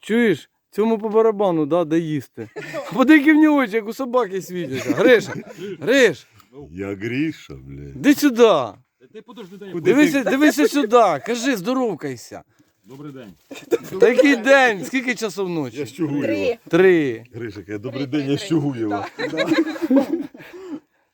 Чуєш? Цьому по барабану, да, де їсти. Подики в нього очі, як у собаки світяться. Гриша, Гриш, Я Гріша, блядь. іди сюди. Ти подожди, дай. Куди? Дивися, дивися сюди. Кажи, здоровкайся. Добрий день. Такий день. Скільки часов Я ночі? з Три. Три. Гриша, каже, добрий день, я з Чугуєва.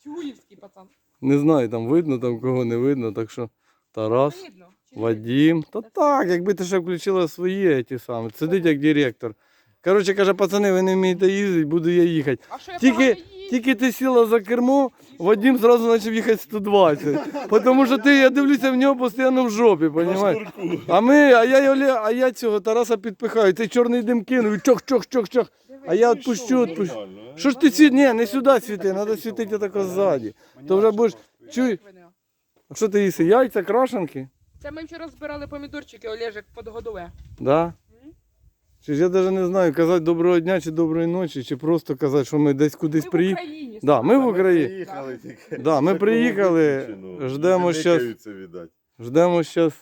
Чугуївський пацан. Не знаю, там видно, там кого не видно, так що Тарас, Видно. Не Та так, якби ти ще включила свої ті самі. Сидить як директор. Коротше, каже, пацани, ви не вмієте їздити, буду я їхати. А що я Тільки- погано їду? Тільки ти сіла за кермо, Вадим зразу почав їхати 120. Тому що ти, я дивлюся, в нього постійно в жопі, розумієш? А ми, а я, Оля- а я цього Тараса підпихаю, цей чорний дим кинув, і чох, чох, чох, чох. А я відпущу, відпущу. Що ж ти світ? Ні, не сюди світи, треба світити тако ззаді. То вже будеш, чуй, а що ти їси? Яйця, крашенки? Це ми вчора збирали помідорчики, Олежик подгодове. Да? Чи ж я навіть не знаю, казати доброго дня чи доброї ночі, чи просто казати, що ми десь кудись Ми в приїхали. Україні. Да, ми в Україні. Приїхали тільки. Да, ми приїхали, ждемо щас. Ждемо зараз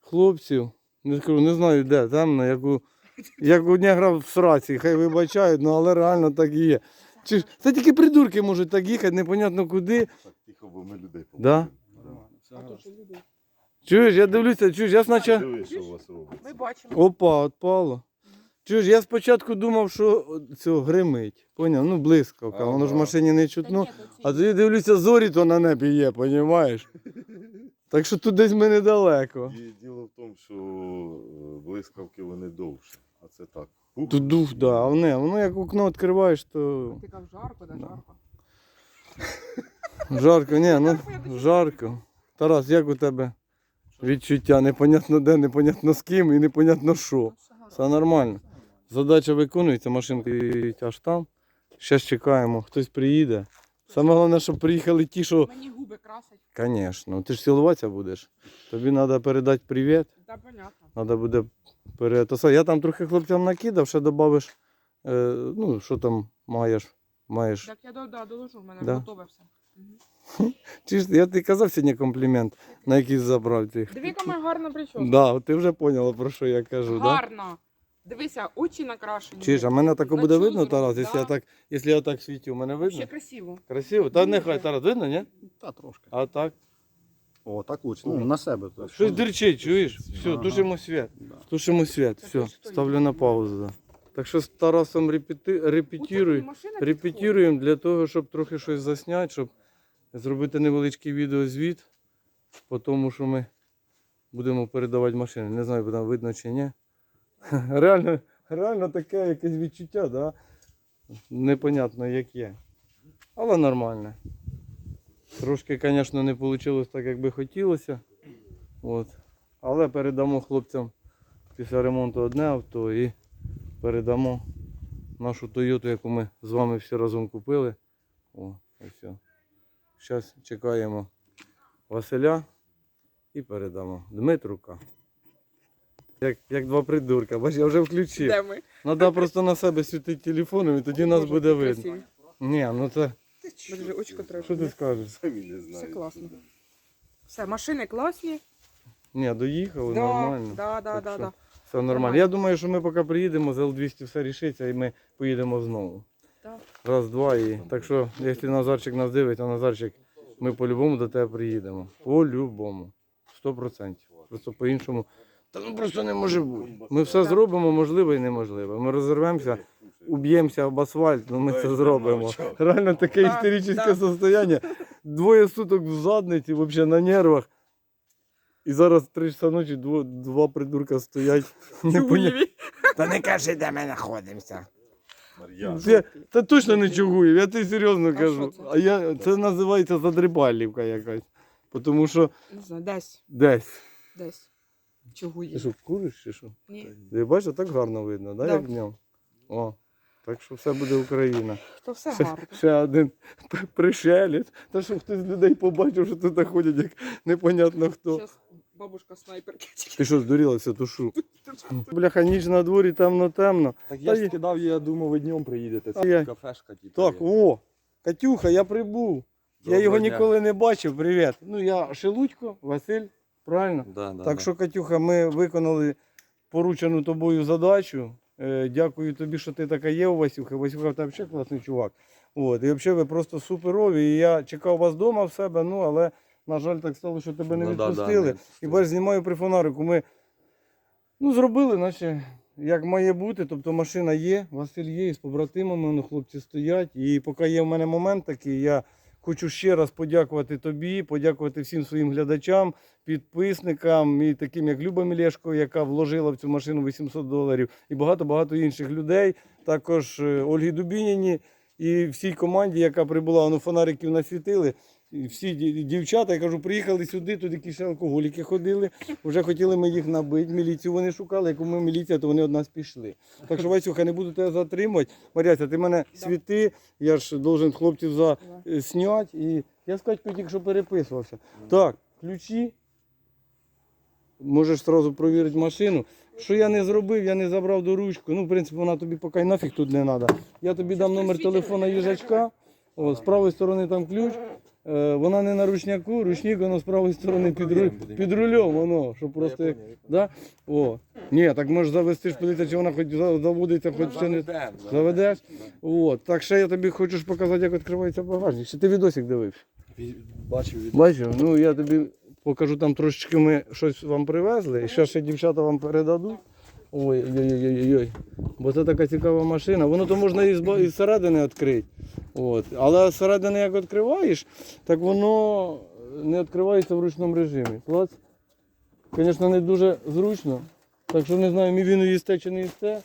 хлопців. Не скажу, не знаю де, темно, як у, як у негра в сраці, хай вибачають, ну але реально так і є. Чи ж, це тільки придурки можуть так їхати, непонятно куди. Так тихо, бо ми людей Да? побачимо. А тут же люди. Чуєш, я дивлюся, чуєш, я спочатку. Диви, що у вас робиться. Ми бачимо. Опа, відпало. Чуєш, я спочатку думав, що цього гримить. Поняв? Ну, блискавка, воно ж в машині не Та чутно. ні, то ці- А тоді дивлюся, зорі то на небі є, понімаєш? Так що тут десь ми недалеко. І Діло в тому, що е, блискавки вони довше, а це так. Ух, Тут дух, да, а воно, воно як окно відкриваєш, то Ти кажеш жарко, да, Да. жарко. жарко, ні, ну жарко. Тарас, як у тебе відчуття? Непонятно де, непонятно з ким і непонятно що. Все нормально. Задача виконується, машинка стоїть аж там. Зараз чекаємо, хтось приїде. Саме головне, щоб приїхали ті, що. Мені губи красять. Звісно, ти ж цілуватися будеш. Тобі треба передати привіт. Да, понятно. Треба буде перетасати. Я там трохи хлопцям накидав, ще додавиш, е, ну, що там маєш. маєш. Так я да, доложу, в мене Да. готове все. Чи ж я тобі казав сьогодні комплімент, на який забрав цих. Диви, яка моя гарна прическа. Да, ти вже поняла, про що я кажу, да? Гарна. Дивися, очі накрашені. Чи ж, а мене так буде видно, Тарас, да. якщо я так, якщо я так світю, мене Ще видно? красиво. Красиво? Та нехай Тарас, видно, ні? Та трошки. А так? О, так лучше. Ну, на себе. то. Щось дирчить, чуєш? Все, Ага. тушимо світ. Да. Тушимо світ, все, ставлю на паузу. Да. Так що з Тарасом репети... репетируй. Репетируємо для того, щоб трохи щось засняти, щоб зробити невеличкий відеозвіт по тому, що ми будемо передавати машини. Не знаю, буде видно чи ні. Реально, реально таке якесь відчуття, да? непонятно яке. Але нормально. Трошки, звісно, не вийшло так, як би хотілося. От. Але передамо хлопцям після ремонту одне авто і передамо нашу Тойоту, яку ми з вами всі разом купили. О, ось все. Зараз чекаємо Василя і передамо Дмитрука. Як, як два придурка, бач, я вже включив. Де ми? Треба просто на себе світити телефоном і тоді нас буде видно. Ні, ну це. Боже, очко треба. Що ти скажеш? Самі не Все класно. Все, машини класні. Ні, доїхали, Да, нормально. да, да, Так да, що да. Все нормально. Нормально. Я думаю, що ми поки приїдемо, з Л200 все рішиться і ми поїдемо знову. Раз, два і. Так що, якщо Назарчик нас дивить, то Назарчик, ми по-любому до тебе приїдемо. По-любому. Сто процентів. Просто по-іншому. Та ну просто не може бути. Ми все зробимо, можливо і неможливо. Ми розірвемося, уб'ємося об асфальт, ну ми це зробимо. Реально таке Так, істеричне так. состояние. Двоє суток в задниці, взагалі на нервах. І зараз три часа ночі дво- два придурка стоять. Та не кажи, де ми знаходимося. Мар'ян. Це, це точно не чугуєв, я тобі серйозно А кажу. що це? А я, це називається задрипалівка якась. Тому що Не знаю, десь, десь. десь. Ти Чугує. що, куриш чи що? Ні. Ти бачиш, так гарно видно, да, Да. як днем? О, так що все буде Україна. То все Ще, гарно. ще один п- пришелець. Та щоб хтось з людей побачив, що тут ходять, як непонятно хто. Зараз бабушка снайперки. Ти що, здурілася, тушу? Бляха, ніч на дворі, темно-темно. Так Та я ж є- скидав, я думав, ви днем приїдете. Я- Це кафешка, типу. Так, о, Катюха, я прибув. я його дня. ніколи не бачив. Привіт. Ну, я Шелудько, Василь, правильно? Да, да, так да. що, Катюха, ми виконали поручену тобою задачу. Е, Дякую тобі, що ти така є у Васюха. Васюха, ти взагалі класний чувак. От, і взагалі ви просто суперові. І я чекав вас вдома в себе, ну але, на жаль, так стало, що тебе не Ну, да, да, відпустили. і бач, знімаю при фонарику. Ми ну, зробили, наче як має бути. Тобто машина є, Василь є, і з побратимами ну, хлопці стоять. І поки є в мене момент такий, я хочу ще раз подякувати тобі, подякувати всім своїм глядачам, підписникам і таким як Люба Мілешко, яка вложила в цю машину 800 доларів, і багато-багато інших людей. Також е, Ольгі Дубініні і всій команді, яка прибула, ну фонариків насвітили. Всі дівчата, я кажу, приїхали сюди, тут якісь алкоголіки ходили. Вже хотіли ми їх набити. Міліцію вони шукали. Як ми міліція, то вони від нас пішли. Так що, Васюха, не буду тебе затримувати. Маряся, ти мене світи, я ж должен хлопців засняти. І я з Катькою тільки що переписувався. Так, ключі. Можеш одразу провірити машину. Що я не зробив, я не забрав до ручку. Ну, в принципі, вона тобі поки нафіг тут не треба. Я тобі дам номер телефона їжачка. О, з правої сторони там ключ. Е, вона не на ручняку, ручник воно з правої сторони під, руль, під рулем, воно, щоб просто як. Да? О. Ні, так можеш завести ж подивитися, чи вона хоч за- заводиться, хоч ще не заведеш. От. Так ще я тобі хочу ж показати, як відкривається багажник. Чи ти відосик дивився? Бачив від Бачив, ну я тобі покажу там трошечки ми щось вам привезли, і ще ще дівчата вам передадуть. Ой, ой, ой, ой, ой. Бо це така цікава машина. Воно то можна і з із середини відкрити. От. Але зсередини як відкриваєш, так воно не відкривається в ручному режимі. Клац. Звісно, не дуже зручно. Так що не знаю, мій він їсте чи не їсте.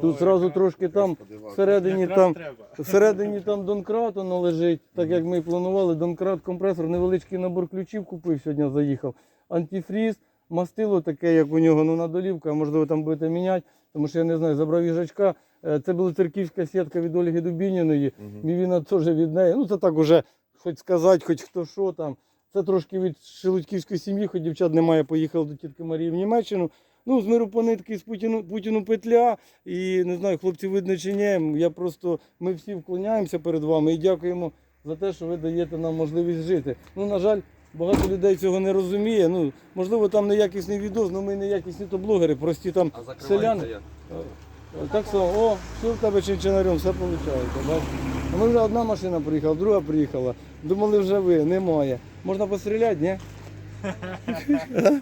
Тут зразу трошки там всередині там. Всередині там донкрат воно лежить, так як ми і планували. Донкрат, компресор, невеличкий набор ключів купив сьогодні, заїхав. Антифріз, мастило таке, як у нього, ну на долівку, можливо там будете міняти, тому що я не знаю, забрав їжачка. Е, Це була церківська сітка від Ольги Дубініної. Мівіна теж від неї. Ну це так уже, хоч сказати, хоч хто що там. Це трошки від шелудьківської сім'ї, хоч дівчат немає, поїхав до тітки Марії в Німеччину. Ну, з миру по нитки, з Путіну, Путіну петля. І не знаю, хлопці видно чи ні. Я просто, ми всі вклоняємося перед вами і дякуємо за те, що ви даєте нам можливість жити. Ну, на жаль, багато людей цього не розуміє. Ну, можливо, там неякісний відос, але ми неякісні то блогери, прості там селяни. Так само, о, все в тебе чинчинарем, все виходить. А ми вже одна машина приїхала, друга приїхала. Думали, вже ви, немає. Можна постріляти, ні?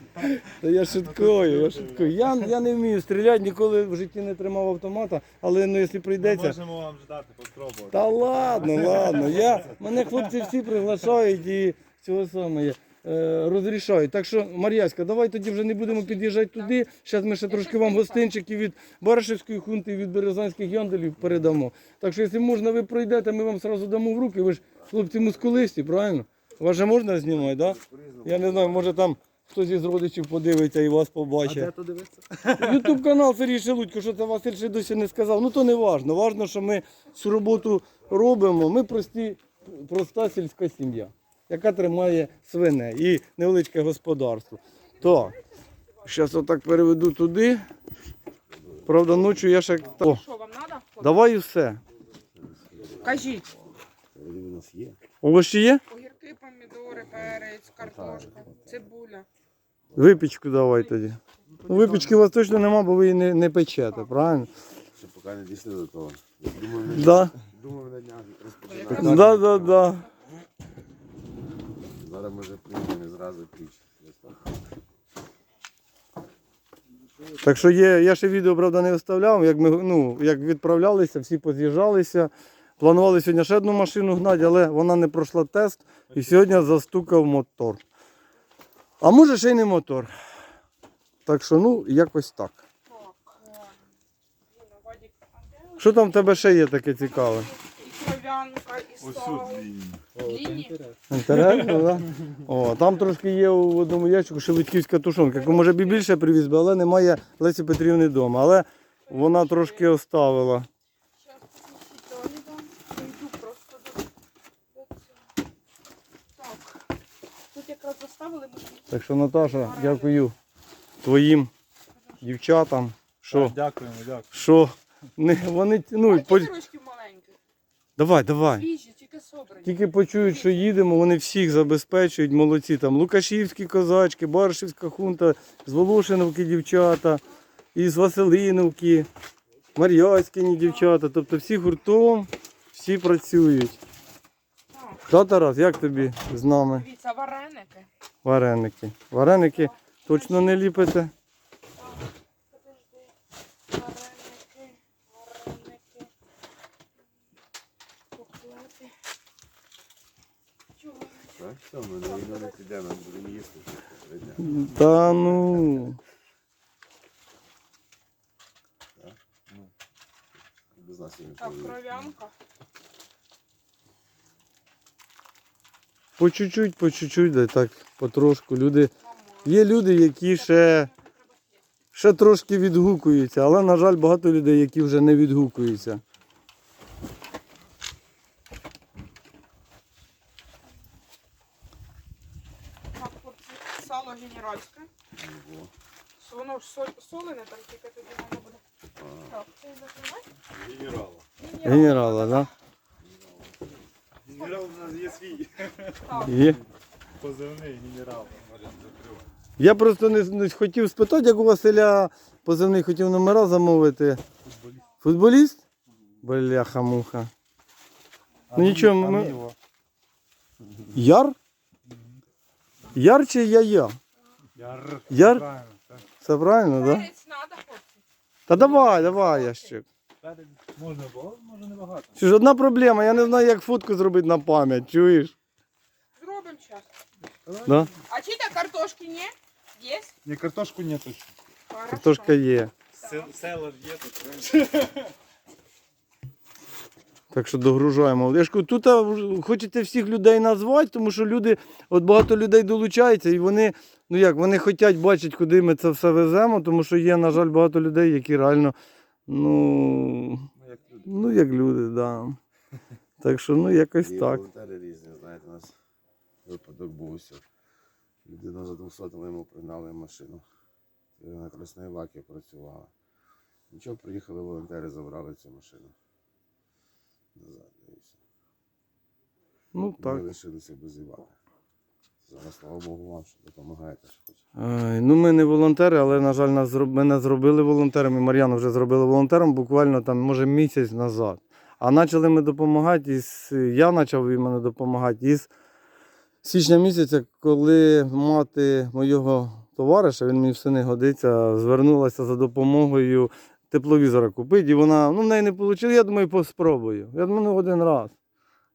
Та я шуткую, я шуткую. Я, я не вмію стріляти, ніколи в житті не тримав автомата, але ну, якщо прийдеться. Можемо вам ждати, поспробувати. Та ладно, ладно. Я, мене хлопці всі приглашають і цього саме е, розрішають. Так що, Мар'яська, давай тоді вже не будемо під'їжджати туди. Зараз ми ще трошки вам гостинчиків від Баришевської хунти, і від Березанських янделів передамо. Так що, якщо можна, ви пройдете, ми вам одразу дамо в руки. Ви ж хлопці мускулисті, правильно? Вас же можна знімати, так? Да? Я не знаю, може там хтось із родичів подивиться і вас побачить. то дивитися? Ютуб канал Сергій Шелудько, що це Василь ще досі не сказав. Ну то не важно. Важно, що ми цю роботу робимо. Ми прості, проста сільська сім'я, яка тримає свине і невеличке господарство. Так, зараз отак переведу туди. Правда, ночі я ще. О, Що вам треба? давай і все. Кажіть. У нас є. Овочі є? Огірки, помідори, перець, картошка, цибуля. Випічку давай тоді. Ну, Випічки у вас точно нема, бо ви її не, не печете, правильно? Ще поки не дійшли до того. Думаю, на, Да. думаю, на днях Якраз розпочинати. Да, да, да. Зараз ми вже прийдемо і зразу піч. Так. Що є, я ще відео, правда, не виставляв, як ми ну, як відправлялися, всі поз'їжджалися. Планували сьогодні ще одну машину гнати, але вона не пройшла тест і сьогодні застукав мотор. А може ще й не мотор. Так що, ну, якось так. Що там в тебе ще є таке цікаве? І кров'янка, і Ось сало. тут лінії. Інтересно, да? О, там трошки є у одному ящику шелудьківська тушонка, яку може б і більше привіз би, але немає Лесі Петрівни вдома. Але вона трошки оставила. Далі, просто до, до цього. Так. Тут якраз заставили ми. Так що, Наташа, дякую твоїм дівчатам, що, Дякуємо, дякую. що не, вони тянуть. По... Давай, давай. Свіжі, тільки собрані. Тільки почують, що їдемо, вони всіх забезпечують, молодці. Там Лукашівські козачки, Баршівська хунта, з Волошиновки дівчата. із Василиновки, Мар'яськині дівчата. Тобто всі гуртом, всі працюють. Та, Тарас, як тобі з нами дивіться, вареники. вареники? Вареники точно не ліпите? Подожди. Вареники, вареники. Котлети. Чого? Все, ми на війну не підемо, будемо їсти. три дня. Та ну. Без нас їм Так, кров'янка. По чуть-чуть, по чуть-чуть, да, так, потрошку. Люди. Є люди, які ще, ще трошки відгукуються, але, на жаль, багато людей, які вже не відгукуються. Так, хлопці, сало генеральське. було. Воно ж соль- солене, там тільки тоді воно буде. А, Так, це закривай. Генерала. Генерала, так? Генерал у нас є свій. Так, Да? Є. Позивний генерал. Я просто не, не хотів спитати, як у Василя позивний хотів номера замовити. Футболіст? Бляха-муха. Ну нічого, ми... Яр? Яр чи я-я? Яр. Яр? Все правильно, так? Да? Та давай, давай, ящик. Перед Можна було, може небагато. Що ж одна проблема, я не знаю, як фотку зробити на пам'ять, чуєш? Зробимо зараз. Да? А чи та картошки ні? Є? Ні, картошку не точно. Хорошо. Картошка є. Селер є тут. Так що догружаємо. Я ж кажу, тут а, хочете всіх людей назвати, тому що люди, от багато людей долучаються, і вони, ну як, вони хочуть бачити, куди ми це все веземо, тому що є, на жаль, багато людей, які реально, ну, Ну, як люди. ну як люди, так. Да. Так що, ну, якось Є так. волонтери різні, знаєте, у нас випадок був. Людина за 200 йому пригнали машину. На Красноївакі працювала. Нічого, приїхали волонтери, забрали цю машину. Назад, все. Ну так. Ми лишилися без Іваки. Зараз, слава Богу, вам, що допомагаєте, що хочете. Ну ми не волонтери, але, на жаль, нас зроб... мене зробили волонтером, і Мар'яну вже зробили волонтером буквально там, може, місяць назад. А почали ми допомагати, із... я почав іменно допомагати із січня місяця, коли мати моєго товариша, він мені в сини годиться, звернулася за допомогою тепловізора купити. І вона, ну в неї не вийшло, я думаю, поспробую. Я думаю, ну один раз.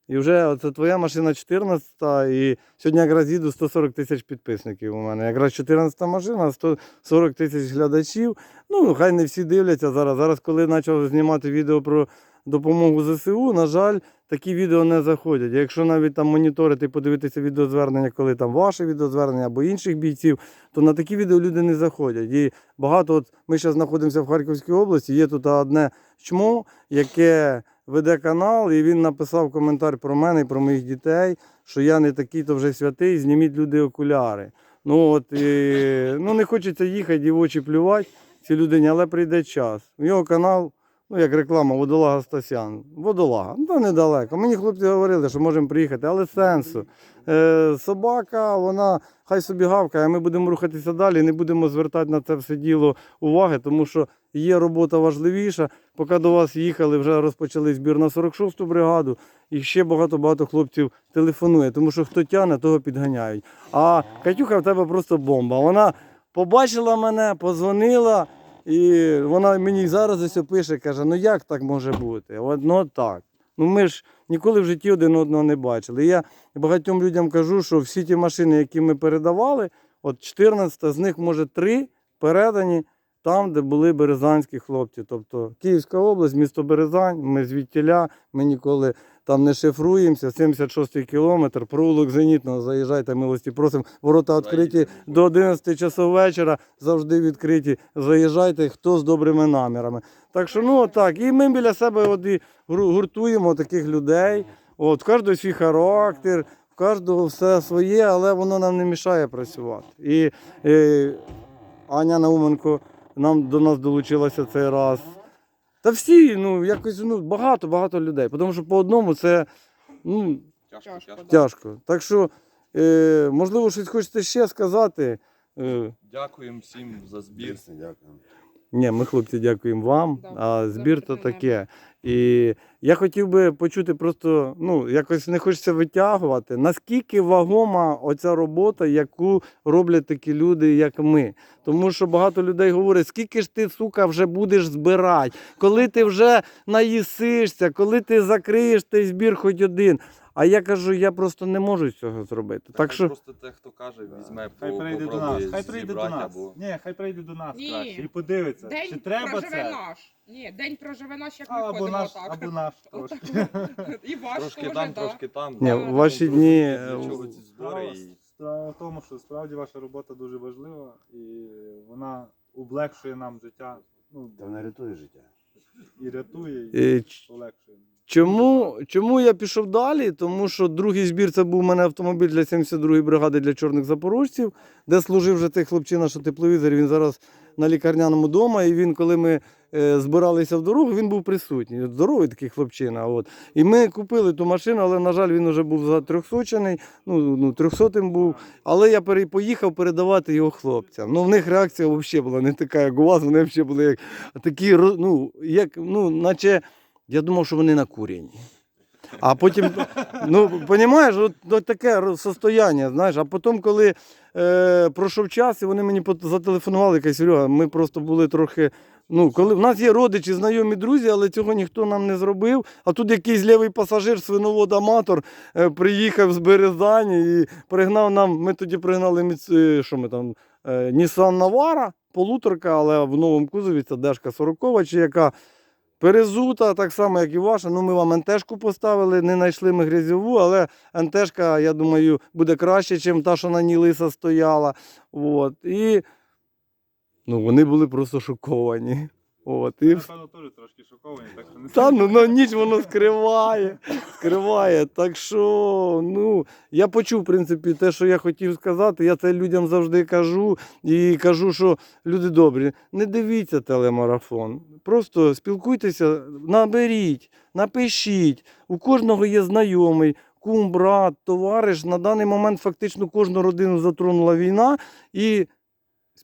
І вже це твоя машина 14, та і сьогодні якраз їду 140 тисяч підписників у мене. Якраз 14 та машина, 140 тисяч глядачів. Ну, хай не всі дивляться зараз. Зараз, коли почав знімати відео про допомогу ЗСУ, на жаль, такі відео не заходять. Якщо навіть там моніторити, подивитися відеозвернення, коли там ваше відеозвернення або інших бійців, то на такі відео люди не заходять. І багато, от ми зараз знаходимося в Харківській області, є тут одне чмо, яке веде канал, і він написав коментар про мене і про моїх дітей, що я не такий то вже святий, зніміть люди окуляри. Ну от і, ну не хочеться їхати і в очі плювати цій людині, але прийде час. У нього канал, ну як реклама, водолага Стасян. Водолага, ну недалеко. Мені хлопці говорили, що можемо приїхати, але сенсу. Е, собака, вона хай собі гавкає, ми будемо рухатися далі, не будемо звертати на це все діло уваги, тому що є робота важливіша. Поки до вас їхали, вже розпочали збір на 46-ту бригаду, і ще багато-багато хлопців телефонує, тому що хто тягне, того підганяють. А Катюха в тебе просто бомба. Вона побачила мене, позвонила, і вона мені зараз ось пише, каже: ну як так може бути? От, ну так. Ну ми ж ніколи в житті один одного не бачили. Я багатьом людям кажу, що всі ті машини, які ми передавали, от 14 з них, може, три передані там, де були березанські хлопці. Тобто Київська область, місто Березань, ми звідтіля, ми ніколи там не шифруємося. 76-й кілометр, провулок Зенітного, заїжджайте, милості просимо. Ворота відкриті до 11 часов вечора, завжди відкриті. Заїжджайте, хто з добрими намірами. Так що, ну так, і ми біля себе от і гуртуємо таких людей. От, в кожного свій характер, в кожного все своє, але воно нам не мішає працювати. І, е, Аня Науменко нам до нас долучилася цей раз. Та всі, ну, якось ну, багато, багато людей. Тому що по одному це ну, Тяжко, тяжко. тяжко. Так що, е, можливо, щось хочете ще сказати. Е, Дякуємо всім за збір. Дійсно, дякую. Ні, ми хлопці дякуємо вам, Да, а збір то таке. І я хотів би почути просто, ну, якось не хочеться витягувати, наскільки вагома оця робота, яку роблять такі люди, як ми. Тому що багато людей говорять, скільки ж ти, сука, вже будеш збирати, коли ти вже наїсишся, коли ти закриєш той збір хоч один. А я кажу, я просто не можу цього зробити. Так хай що просто те, хто каже, візьме, Хай по- прийде до нас, хай прийде до нас. або- Ні, хай прийде до нас Ні. краще і подивиться, День чи треба проживе це. наш. Ні, день проживе наш, як А, ми Або ходимо наш, так. або наш трошки. І ваш Трошки теж, там, да. трошки там. Ні, да. в ваші дні, Для е, чого ці збори Справа, і справа в тому, що справді ваша робота дуже важлива і вона облегшує нам життя, ну, Та вона рятує життя. і рятує, і е, ч- полегшує. Чому, чому я пішов далі? Тому що другий збір це був у мене автомобіль для 72-ї бригади для чорних запорожців, де служив вже цей хлопчина, що тепловізор. Він зараз на лікарняному дома. І він, коли ми е, збиралися в дорогу, він був присутній. Здоровий такий хлопчина. От. І ми купили ту машину, але, на жаль, він вже був за трьохсочений, ну, ну трьохсотим був. Але я поїхав передавати його хлопцям. Ну, в них реакція взагалі була не така, як у вас. Вони взагалі були як такі, ну, як, ну, наче. Я думав, що вони накурені. А потім, ну, розумієш, от, от таке состояння, знаєш, а потім, коли е, пройшов час, і вони мені зателефонували, кажуть, Серега, ми просто були трохи. Ну, коли в нас є родичі, знайомі друзі, але цього ніхто нам не зробив. А тут якийсь лівий пасажир, свиновод-аматор, е, приїхав з Березані і пригнав нам. Ми тоді пригнали Міц- е, що ми там, е, Nissan Navara, полуторка, але в новому кузові це Дешка 40 чи яка перезута, так само, як і ваша. Ну, ми вам НТшку поставили, не знайшли ми грязьову, але НТшка, я думаю, буде краще, ніж та, що на ній лиса стояла. От. І ну, вони були просто шоковані. От. І напевно, теж трошки шокований, так що не та ну на ніч воно скриває. Скриває. Так що, ну, я почув, в принципі, те, що я хотів сказати. Я це людям завжди кажу. І кажу, що люди добрі, не дивіться телемарафон. Просто спілкуйтеся, наберіть, напишіть. У кожного є знайомий. Кум, брат, товариш. На даний момент фактично кожну родину затронула війна. І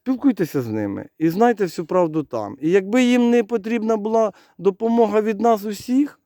спілкуйтеся з ними і знайте всю правду там. І якби їм не потрібна була допомога від нас усіх,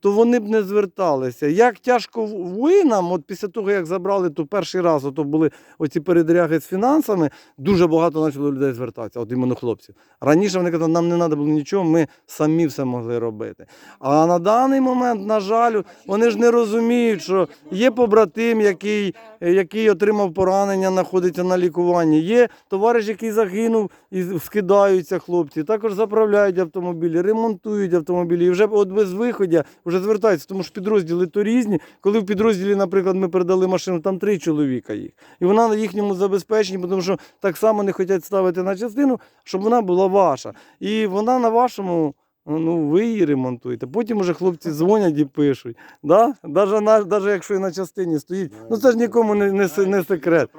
то вони б не зверталися. Як тяжко воїнам, от після того, як забрали, то перший раз ото були оці передряги з фінансами, дуже багато почало людей звертатися, от іменно хлопців. Раніше вони казали, нам не треба було нічого, ми самі все могли робити. А на даний момент, на жаль, вони ж не розуміють, що є побратим, який який отримав поранення, знаходиться на лікуванні. Є товариш, який загинув і скидаються хлопці. Також заправляють автомобілі, ремонтують автомобілі. І вже от без виходу вже звертаються, тому що підрозділи то різні. Коли в підрозділі, наприклад, ми передали машину, там три чоловіка їх. І вона на їхньому забезпеченні, тому що так само не хочуть ставити на частину, щоб вона була ваша. І вона на вашому. Ну, ви її ремонтуєте. Потім уже хлопці дзвонять і пишуть. Да? Даже, на, даже якщо і на частині стоїть. Ну це ж нікому не, не, не секрет.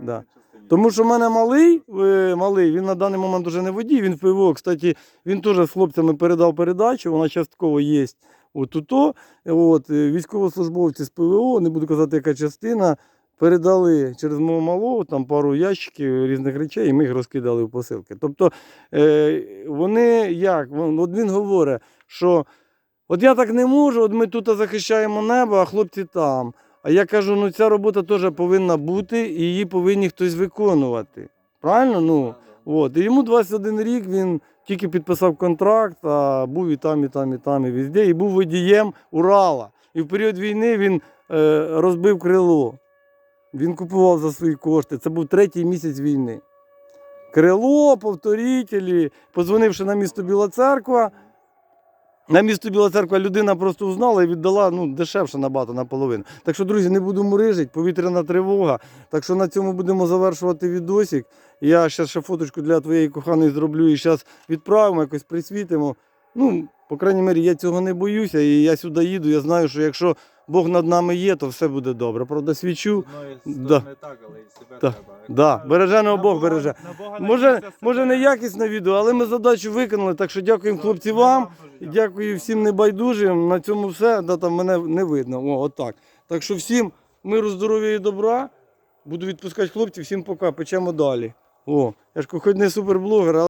Да. Тому що в мене малий, е, малий, він на даний момент вже не водій, він в ПВО. Кстати, він теж з хлопцями передав передачу, вона частково є от. От, е, військовослужбовці з ПВО, не буду казати, яка частина, передали через мого малого там пару ящиків різних речей, і ми їх розкидали в посилки. Тобто е, вони як? От він говорить, що от я так не можу, от ми тут захищаємо небо, а хлопці там. А я кажу, ну ця робота теж повинна бути, і її повинні хтось виконувати. Правильно? Ну, от. І йому 21 рік він тільки підписав контракт, а був і там, і там, і там, і везде, і був водієм Урала. І в період війни він е, розбив крило. Він купував за свої кошти. Це був третій місяць війни. Крило, повторітелі, позвонивши на місто Біла Церква. На місто Біла Церква людина просто узнала і віддала ну, дешевше набагато наполовину. Так що, друзі, не буду мурижити, повітряна тривога. Так що на цьому будемо завершувати відосик. Я зараз ще фоточку для твоєї коханої зроблю і зараз відправимо, якось присвітимо. Ну, по крайній мірі, я цього не боюся, і я сюди їду. Я знаю, що якщо Бог над нами є, то все буде добре. Правда, свічу. Да. так, але і себе Да. треба. Да, береженого Бог береже. Може, може не якісне відео, але ми задачу виконали. Так що дякуємо хлопці вам. І дякую всім небайдужим. На цьому все. Да, там мене не видно. О, отак. Так що всім миру, здоров'я і добра. Буду відпускати хлопців. Всім пока. Печемо далі. О, я ж хоч не суперблогер, але.